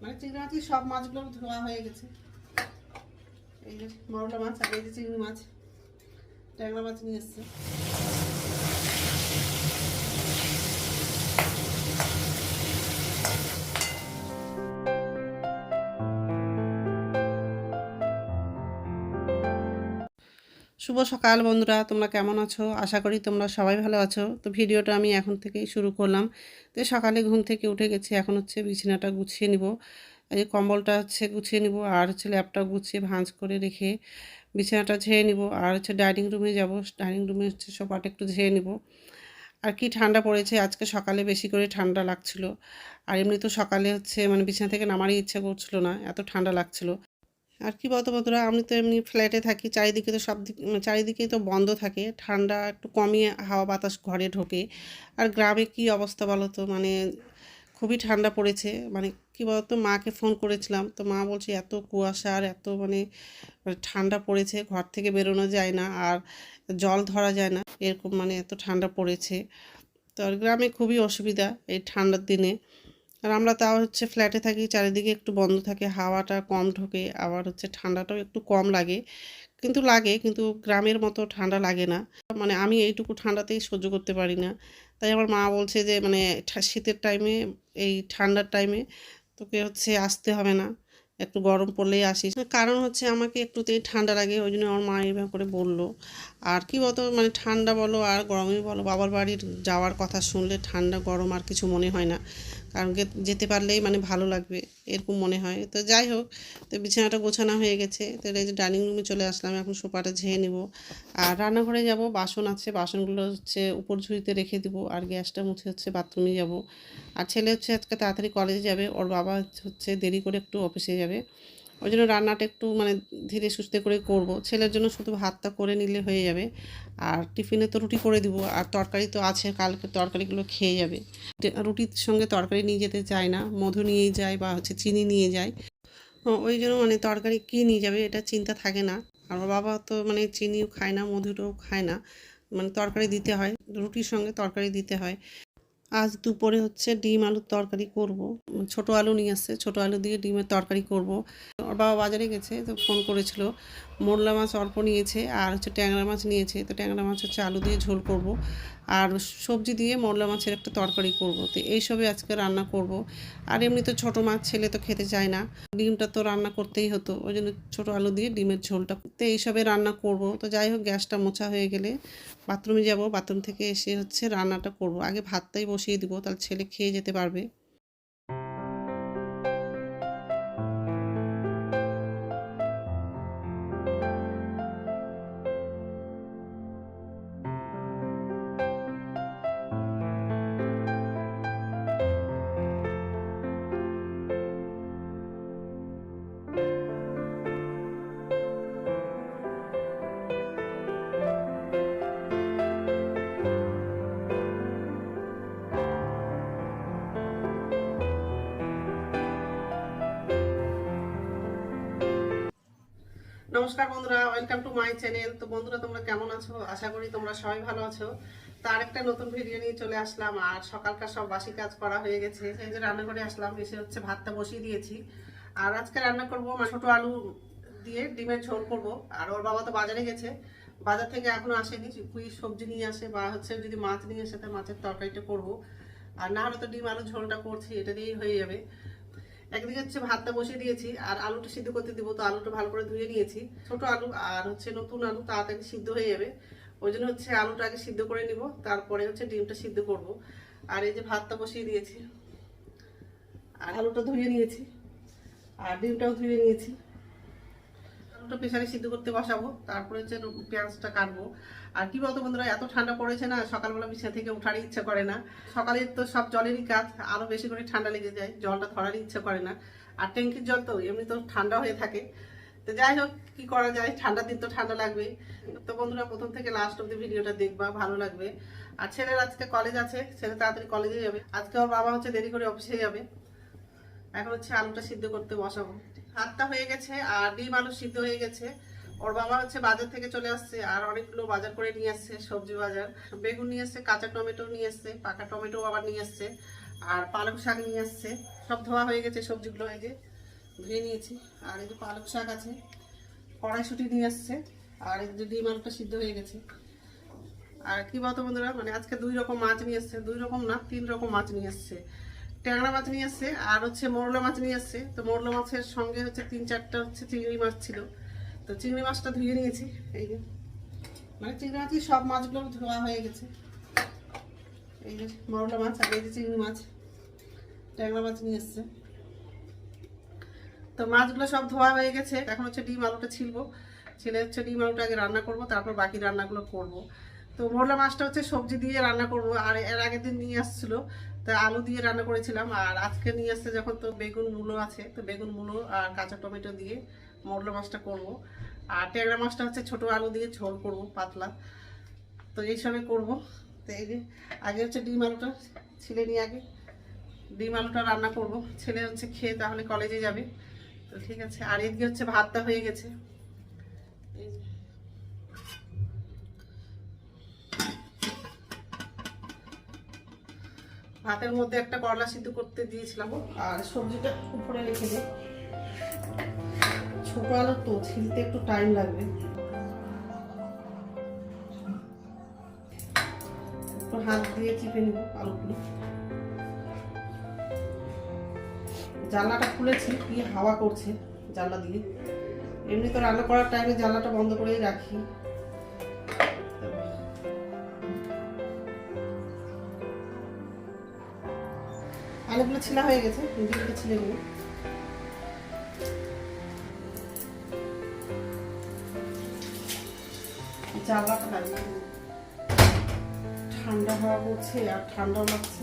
মানে চিংড়ি মাছই সব মাছগুলো ধোয়া হয়ে গেছে। এই যে মরলা মাছ, আর এই যে চিংড়ি মাছ, ট্যাংরা মাছ নিয়ে এসছে। শুভ সকাল বন্ধুরা, তোমরা কেমন আছো? আশা করি তোমরা সবাই ভালো আছো। তো ভিডিওটা আমি এখন থেকেই শুরু করলাম। তো সকালে ঘুম থেকে উঠে গেছি, এখন হচ্ছে বিছানাটা গুছিয়ে নিব। এই কম্বলটা হচ্ছে গুছিয়ে নিব, আর হচ্ছে ল্যাপটপ গুছিয়ে ভাঁজ করে রেখে বিছানাটা ঝেড়ে নিব। আর হচ্ছে ডাইনিং রুমে যাব, ডাইনিং রুমে হচ্ছে সোফাটা একটু ঝেড়ে নিব। আর কি ঠান্ডা পড়েছে, আজকে সকালে বেশি করে ঠান্ডা লাগছিল। আর এমনি তো সকালে হচ্ছে মানে বিছানা থেকে নামারই ইচ্ছা করছিল না, এত ঠান্ডা লাগছিল। আর কি বলতো বন্ধুরা, আমি তো এমনি ফ্ল্যাটে থাকি, চারিদিকে তো সব দিক চারিদিকেই তো বন্ধ থাকে। ঠান্ডা একটু কমিয়ে হাওয়া বাতাস ঘরে ঢোকে। আর গ্রামে কি অবস্থা বলো তো? মানে খুবই ঠান্ডা পড়েছে। মানে কি বলতো, মাকে ফোন করেছিলাম। তো মা বলছে, এত কুয়াশা আর এত মানে মানে ঠান্ডা পড়েছে, ঘর থেকে বেরোনো যায় না আর জল ধরা যায় না। এরকম মানে এত ঠান্ডা পড়েছে। তো আর গ্রামে খুবই অসুবিধা এই ঠান্ডার দিনে। আর আমরা তাও হচ্ছে ফ্ল্যাটে থাকি, চারিদিকে একটু বন্ধ থাকে, হাওয়াটা কম ঢোকে, আবার হচ্ছে ঠান্ডাটাও একটু কম লাগে। কিন্তু লাগে, কিন্তু গ্রামের মতো ঠান্ডা লাগে না। মানে আমি এইটুকু ঠান্ডাতেই সহ্য করতে পারি না। তাই আমার মা বলছে যে মানে শীতের টাইমে এই ঠান্ডার টাইমে তোকে হচ্ছে আসতে হবে না। একটু গরম পড়লেই আসিস। কারণ হচ্ছে আমাকে একটুতেই ঠান্ডা লাগে, ওই জন্য আমার মা এইভাবে করে বলল। আর কি বলতো মানে ঠান্ডা বলো আর গরমই বলো, বাবার বাড়ির যাওয়ার কথা শুনলে ঠান্ডা, গরম আর কিছু মনে হয় না। কারণ যেতে পারলেই মানে ভালো লাগবে, এরকম মনে হয়। তো যাই হোক, তো বিছানাটা গোছানো হয়ে গেছে। তো এই যে ডাইনিং রুমে চলে আসলাম, এখন সোফাটা ঝেয়ে নেব। আর রান্নাঘরে যাব, বাসন আছে, বাসনগুলো হচ্ছে উপর ঝুড়িতে রেখে দিব, আর গ্যাসটা মুছে হচ্ছে বাথরুমে যাব। আর ছেলে হচ্ছে আজকে তাড়াতাড়ি কলেজে যাবে, ওর বাবা হচ্ছে দেরি করে একটু অফিসে যাবে। ওই জন্য রান্নাটা একটু মানে ধীরে সুস্থে করে করব। ছেলের জন্য শুধু ভাতটা করে নিলে হয়ে যাবে। আর টিফিনে তো রুটি করে দিব। আর তরকারি তো আছে, কালকে তরকারিগুলো খেয়ে যাবে। রুটির সঙ্গে তরকারি নিয়ে যেতে চায় না। মধু নিয়ে যায় বা হচ্ছে চিনি নিয়ে যায়। ওই জন্য মানে তরকারি কী নিয়ে যাবে এটা চিন্তা থাকে না। আর ওর বাবা তো মানে চিনিও খায় না, মধুটাও খায় না। মানে তরকারি দিতে হয়, রুটির সঙ্গে তরকারি দিতে হয়। আজ দুপুরে হচ্ছে ডিম আলুর তরকারি করব। ছোট আলু নিয়ে আসছে, ছোট আলু দিয়ে ডিমের তরকারি করব। ওর বাবা বাজারে গেছে তো ফোন করেছিল। মোরলা মাছ অল্প নিয়েছে আর হচ্ছে ট্যাংরা মাছ নিয়েছে। তো ট্যাংরা মাছ হচ্ছে আলু দিয়ে ঝোল করব। আর সবজি দিয়ে মোরলা মাছের একটা তরকারি করব। তো এইসবে আজকে রান্না করব। আর এমনি তো ছোটো মাছ ছেলে তো খেতে চায় না। ডিমটা তো রান্না করতেই হতো। ওই জন্য ছোটো আলু দিয়ে ডিমের ঝোলটা তো এইসবে রান্না করব। তো যাই হোক, গ্যাসটা মোছা হয়ে গেলে বাথরুমে যাব। বাথরুম থেকে এসে হচ্ছে রান্নাটা করব। আগে ভাতটাই বসিয়ে দিব, তাহলে ছেলে খেয়ে যেতে পারবে। নমস্কার বন্ধুরা ওয়েলকাম টু মাই চ্যানেল তো বন্ধুরা, তোমরা কেমন আছো? আশা করি তোমরা সবাই ভালো আছো। তার একটা নতুন ভিডিও নিয়ে চলে আসলাম, আর সকালকার সব বাসি কাজ করা হয়ে গেছে। এই যে রান্না করে আসলাম, এসে হচ্ছে ভাতটা বসিয়ে দিয়েছি। আর আজকে রান্না করব ছোটো আলু দিয়ে ডিমের ঝোল করব। আর ওর বাবা তো বাজারে গেছে। বাজার থেকে এখনও আসেনি কুই সবজি নিয়ে আসে, বা হচ্ছে যদি মাছ নিয়ে আসে তাহলে মাছের তরকারিটা করব। আর না হলে তো ডিম আলু ঝোলটা করছি, এটা দিয়েই হয়ে যাবে। একদিকে হচ্ছে ভাতটা বসিয়ে দিয়েছি, আর আলুটা সিদ্ধ করতে দিব, তো আলুটা ভালো করে ধুয়ে নিয়েছি। ছোট আলু আর হচ্ছে নতুন আলু তাড়াতাড়ি সিদ্ধ হয়ে যাবে। ওই জন্য হচ্ছে আলুটা আগে সিদ্ধ করে নিব, তারপরে হচ্ছে ডিমটা সিদ্ধ করব। আর এই যে ভাতটা বসিয়ে দিয়েছি, আর আলুটা ধুয়ে নিয়েছি, আর ডিমটাও ধুয়ে নিয়েছি। আলুটা প্রেসারে সিদ্ধ করতে বসাবো, তারপরে হচ্ছে পেঁয়াজটা কাটবো। আর কি বলতো বন্ধুরা, এত ঠান্ডা পড়েছে না, সকালবেলা বিছানা থেকে ওঠারই ইচ্ছা করে না। সকালে তো সব জলেরই কাজ, আরও বেশি করে ঠান্ডা লেগে যায়, জলটা ধরারই ইচ্ছা করে না। আর ট্যাঙ্কির জল তো এমনি তো ঠান্ডা হয়ে থাকে। তো যাই হোক, কি করা যায়, ঠান্ডার দিন তো ঠান্ডা লাগবে। তো বন্ধুরা, প্রথম থেকে লাস্ট অব্দি ভিডিওটা দেখবা, ভালো লাগবে। আর ছেলের আজকে কলেজ আছে, ছেলে তাড়াতাড়ি কলেজে যাবে। আজকে ওর বাবা হচ্ছে দেরি করে অফিসে যাবে। এখন হচ্ছে আলুটা সিদ্ধ করতে বসাবো। ভাতটা হয়ে গেছে, আর ডিম আলু সিদ্ধ হয়ে গেছে। ওর বাবা হচ্ছে বাজার থেকে চলে আসছে, আর অনেকগুলো বাজার করে নিয়ে আসছে, সবজি বাজার। বেগুন নিয়ে আসছে, কাঁচা টমেটো নিয়ে আসছে, পাকা টমেটো আবার নিয়ে আসছে, আর পালক শাক নিয়ে আসছে। সব ধোয়া হয়ে গেছে সবজিগুলো, এই যে ধুয়ে নিয়েছি। আর এই যে পালক শাক আছে, কড়াইশুটি নিয়ে আসছে, আর এই যে ডিম আলুটা সিদ্ধ হয়ে গেছে। আর কি বলতো বন্ধুরা মানে আজকে দুই রকম মাছ নিয়ে এসছে দুই রকম না, তিন রকম মাছ নিয়ে এসছে ট্যাংরা মাছ নিয়ে এসছে আর হচ্ছে মোরলা মাছ নিয়ে এসছে তো মোরলা মাছের সঙ্গে হচ্ছে তিন চারটা হচ্ছে চিংড়ি মাছ ছিল। তো চিংড়ি মাছটা ধুয়ে নিয়েছি, এই যে। মানে চিংড়ি মাছই সব মাছগুলো ধোয়া হয়ে গেছে। এই যে মরলা মাছ আর এই যে চিংড়ি মাছ, ট্যাংরা মাছ নিয়ে এসছে তো মাছগুলো সব ধোয়া হয়ে গেছে, এখন হচ্ছে ডিম আলুটা ছিলবো। ছেলে হচ্ছে ডিম আলুটা আগে রান্না করব, তারপর বাকি রান্নাগুলো করব। তো মোরলা মাছটা হচ্ছে সবজি দিয়ে রান্না করব, আর এর আগের দিন নিয়ে আসছিল। তা আলু দিয়ে রান্না করেছিলাম, আর আজকে নিয়ে আসছে যখন তো বেগুন মূলো আছে, তো বেগুন মূলো আর কাঁচা টমেটো দিয়ে মোরলা মাছটা করব। আর ট্যাংরা মাছটা হচ্ছে ছোট আলু দিয়ে ঝোল করব, পাতলা। তো এইসবে করব। তো এই যে, আগে হচ্ছে ডিম আলুটা ছিলে নিয়ে আগে ডিম আলুটা রান্না করব। ছেলে হচ্ছে খেয়ে তাহলে কলেজে যাবে। তো ঠিক আছে, আর এদিকে হচ্ছে ভাতটা হয়ে গেছে। এই যে। ভাতের মধ্যে একটা করলা সিদ্ধ করতে দিয়েছিলাম। আর সবজিটা উপরে রেখে দিই ছোট আলু তো, ছিলতে একটু টাইম লাগবে। হাত দিয়ে চিপে নিব আলুগুলো। জানলাটা খুলেছি, কি হাওয়া করছে জানলা দিয়ে। এমনি তো রান্না করার টাইমে জানলাটা বন্ধ করেই রাখি। আলুগুলো ছিলা হয়ে গেছে ডিমটা ছিলে নিয়ে জানলাটা লাগিয়ে। ঠান্ডা হাওয়া পড়ছে আর ঠান্ডাও লাগছে।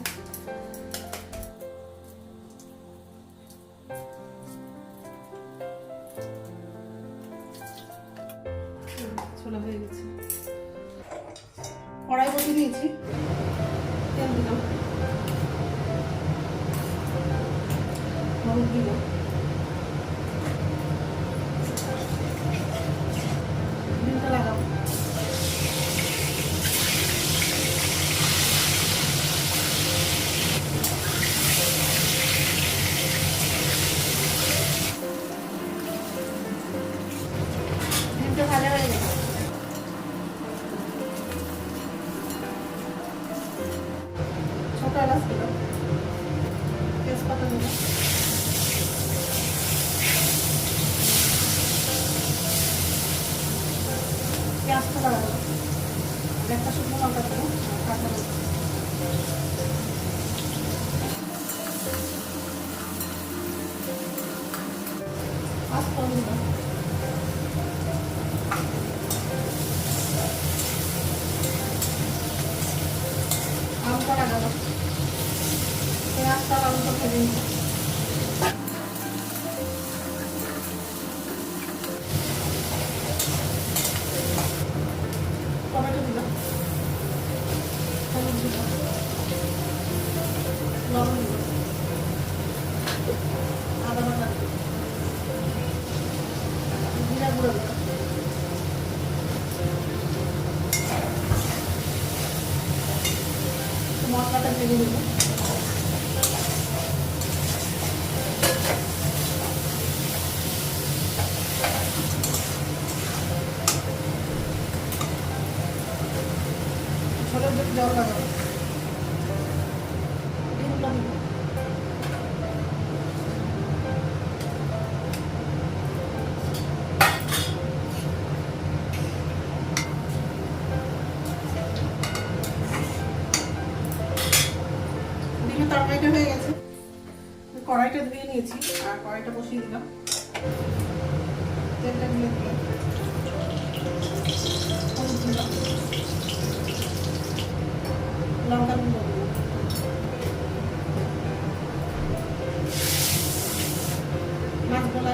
ছোলা হয়ে গেছে। কড়াই বসিয়ে দিয়েছি। তেল দিলাম। হলুদ দিলাম ডিমটা লাগাবো ডিমটা ভাজা হয়ে পাঁচফোড়ন দিলাম আলুটা লাগাবো পেঁয়াজটা আলুটা ভেজে মশলাটা ভেজে নিব।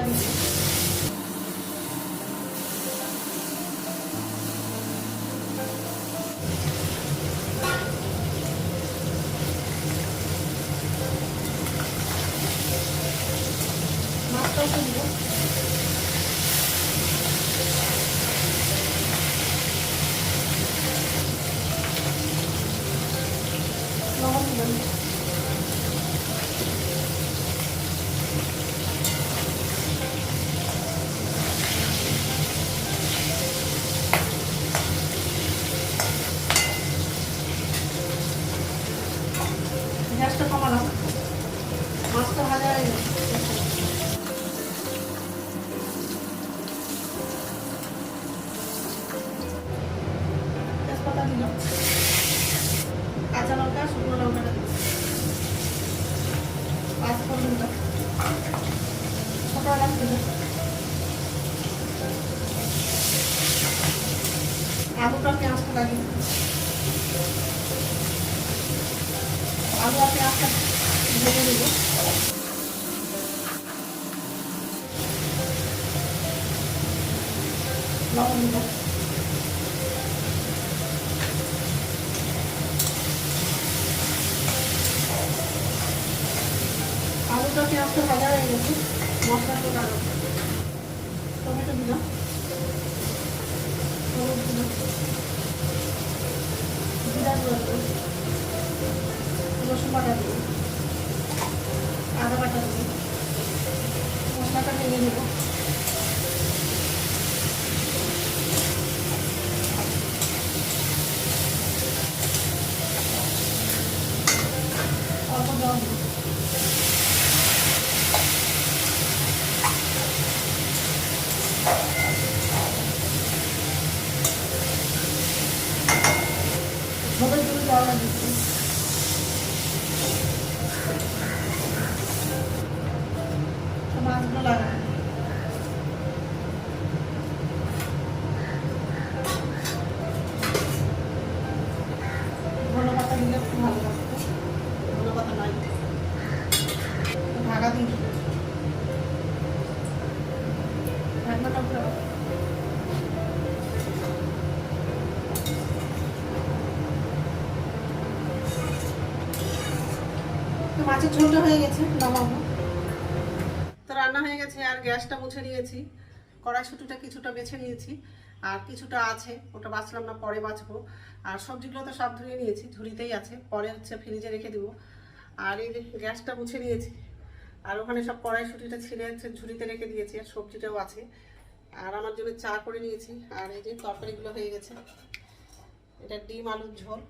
মাছগুলো লাগিয়ে মাছটাও তুলবো লবণ দিলাম শুকনো লঙ্কাটা পাঁচ ফোড়নটা ছোটো লাগছে পেঁয়াজটা ভাজা হয়ে গেছে। মশলাটা লাগাবো টমেটো দিলাম। হলুদ দিলাম। জিরা গুঁড়ো। রসুন বাটা দেবো আদা বাটা দেবো মশলাটা ভেঙে নেব। অল্প জল দেবো মাছের ঝোলটা হয়ে গেছে নামাবো তো রান্না হয়ে গেছে, আর গ্যাসটা মুছে নিয়েছি। কড়াইশুটিটা কিছুটা বেছে নিয়েছি, আর কিছুটা আছে, ওটা বাছলাম না, পরে বাছবো। আর সবজিগুলো তো সব ধুয়ে নিয়েছি ঝুড়িতেই আছে, পরে হচ্ছে ফ্রিজে রেখে দিব। আর এই যে গ্যাসটা মুছে নিয়েছি, আর ওখানে সব কড়াইশুটিটা ছিঁড়ে হচ্ছে, ঝুড়িতে রেখে দিয়েছি, আর সবজিটাও আছে। আর আমার জন্য চা করে নিয়েছি, আর এই যে তরকারিগুলো হয়ে গেছে, এটা ডিম আলুর ঝোল।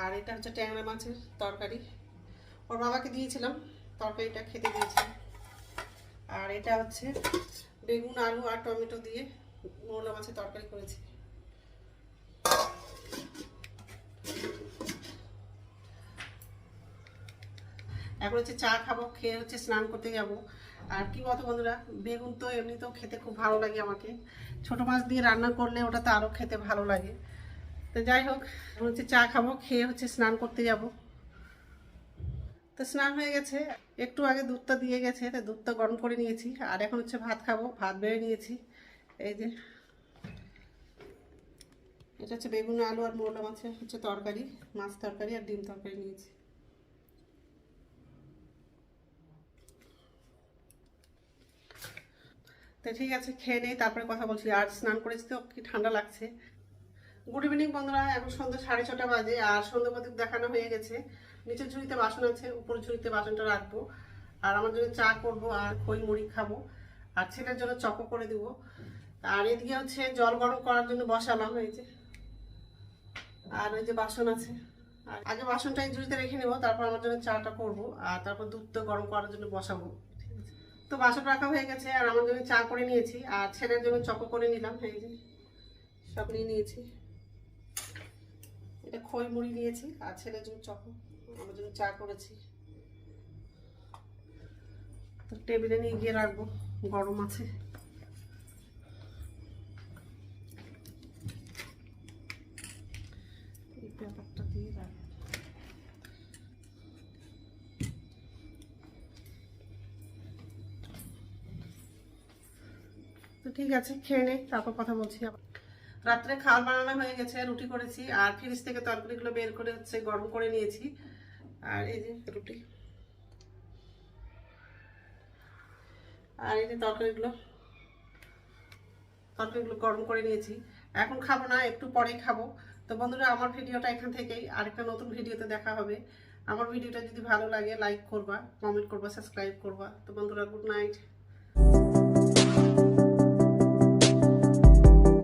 আর এটা হচ্ছে ট্যাংরা মাছের তরকারি। ওর বাবাকে দিয়েছিলাম, তরকারিটা খেতে দিয়েছিলাম। আর এটা হচ্ছে বেগুন, আলু আর টমেটো দিয়ে মোলা মাছের তরকারি করেছি। এখন হচ্ছে চা খাব, খেয়ে হচ্ছে স্নান করতে যাব। আর কি বলতো বন্ধুরা, বেগুন তো এমনিতেও খেতে খুব ভালো লাগে আমাকে। ছোট মাছ দিয়ে রান্না করলে ওটা তো আরও খেতে ভালো লাগে। তো যাই হোক হচ্ছে চা খাব, খেয়ে হচ্ছে স্নান করতে যাব। তো স্নান হয়ে গেছে। একটু আগে দুধটা দিয়ে গেছে, তো দুধটা গরম করে নিয়েছি। আর এখন হচ্ছে ভাত খাব, ভাত বেড়ে নিয়েছি। এই যে, এটা হচ্ছে বেগুন, আলু আর মোলা মাছের হচ্ছে তরকারি, মাছ তরকারি আর ডিম তরকারি নিয়েছি। তো ঠিক আছে, খেয়ে নেই, তারপরে কথা বলছি। আর স্নান করেছি তো, কি ঠান্ডা লাগছে। গুড ইভিনিং বন্ধুরা। এখন সন্ধ্যা সাড়ে ছটা বাজে, আর সন্ধ্যা প্রদীপ দেখানো হয়ে গেছে। নিচের ঝুড়িতে বাসন আছে উপর ঝুড়িতে বাসনটা রাখব। আর আমার জন্য চা করব আর খই মুড়ি খাব। আর ছেলের জন্য চকো করে দিব। আর এদিকে হচ্ছে জল গরম করার জন্য বসালাম হয়েছে আর ওই যে বাসন আছে। আর আগে বাসনটা এই ঝুড়িতে রেখে নেব, তারপর আমার জন্য চাটা করব। আর তারপর দুধটা গরম করার জন্য বসাবো। তো বাসন রাখা হয়ে গেছে, আর আমার জন্য চা করে নিয়েছি। আর ছেলের জন্য চকো করে নিলাম, এই যে। সব নিয়ে নিয়েছি। এটা খই মুড়ি নিয়েছি আর ছেলের জন্য চকো আমার জন্য চা করেছি। তো টেবিলে নিয়ে গিয়ে রাখব, গরম আছে। এই রাখব ঠিক আছে, খেয়ে নে, তারপর কথা বলছি আবার। রাত্রে খাবার বানানো হয়ে গেছে, রুটি করেছি, আর ফ্রিজ থেকে তরকারিগুলো বের করে হচ্ছে গরম করে নিয়েছি। আর এই যে রুটি। আর এই যে তরকারিগুলো। তরকারিগুলো গরম করে নিয়েছি। এখন খাব না, একটু পরে খাব। তো বন্ধুরা, আমার ভিডিওটা এখান থেকেই, আরেকটা নতুন ভিডিওতে দেখা হবে। আমার ভিডিওটা যদি ভালো লাগে লাইক করবা কমেন্ট করবা সাবস্ক্রাইব করবা। তো বন্ধুরা গুড নাইট